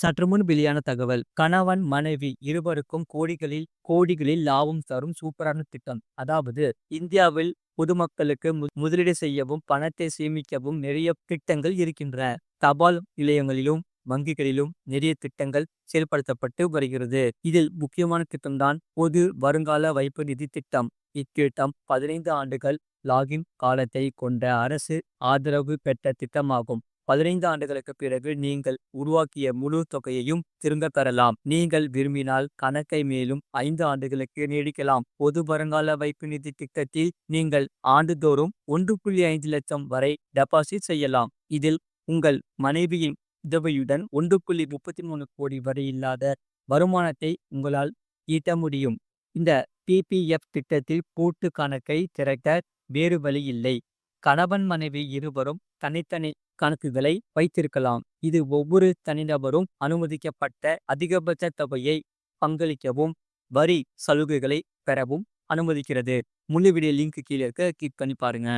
சற்று முன் வெளியான தகவல். கணவன் மனைவி இருவருக்கும் கோடிகளில் கோடிகளில் லாபம் தரும் சூப்பரான திட்டம். அதாவது இந்தியாவில் பொதுமக்களுக்கு மு- முதலீடு செய்யவும் பணத்தை சேமிக்கவும் நிறைய திட்டங்கள் இருக்கின்றன. தபால் நிலையங்களிலும் வங்கிகளிலும் நிறைய திட்டங்கள் செயல்படுத்தப்பட்டு வருகிறது. இதில் முக்கியமான திட்டம்தான் பொது வருங்கால வைப்பு நிதி திட்டம். இத்திட்டம் பதினைந்து ஆண்டுகள் லாகின் காலத்தை கொண்ட அரசு ஆதரவு பெற்ற திட்டமாகும். பதினைந்து ஆண்டுகளுக்கு பிறகு நீங்கள் உருவாக்கிய முழு தொகையையும் திரும்ப பெறலாம். நீங்கள் விரும்பினால் கணக்கை மேலும் ஐந்து ஆண்டுகளுக்கு நீடிக்கலாம். பொது வருங்கால வைப்பு நிதி திட்டத்தில் நீங்கள் ஆண்டுதோறும் ஒன்று புள்ளி ஐந்து லட்சம் வரை டெபாசிட் செய்யலாம். இதில் உங்கள் மனைவியின் உதவியுடன் ஒன்று புள்ளி முப்பத்தி மூணு கோடி வரை இல்லாத வருமானத்தை உங்களால் ஈட்ட முடியும். இந்த பிபிஎஃப் திட்டத்தில் கூட்டு கணக்கை திரட்ட வேறு வழி இல்லை. கணவன் மனைவி இருவரும் தனித்தனி கணக்குகளை வைத்திருக்கலாம். இது ஒவ்வொரு தனிநபரும் அனுமதிக்கப்பட்ட அதிகபட்ச தொகையை பங்களிக்கவும் வரி சலுகைகளை பெறவும் அனுமதிக்கிறது. முழு வீடியோ லிங்க் கீழே இருக்க கிளிக் பண்ணி பாருங்க.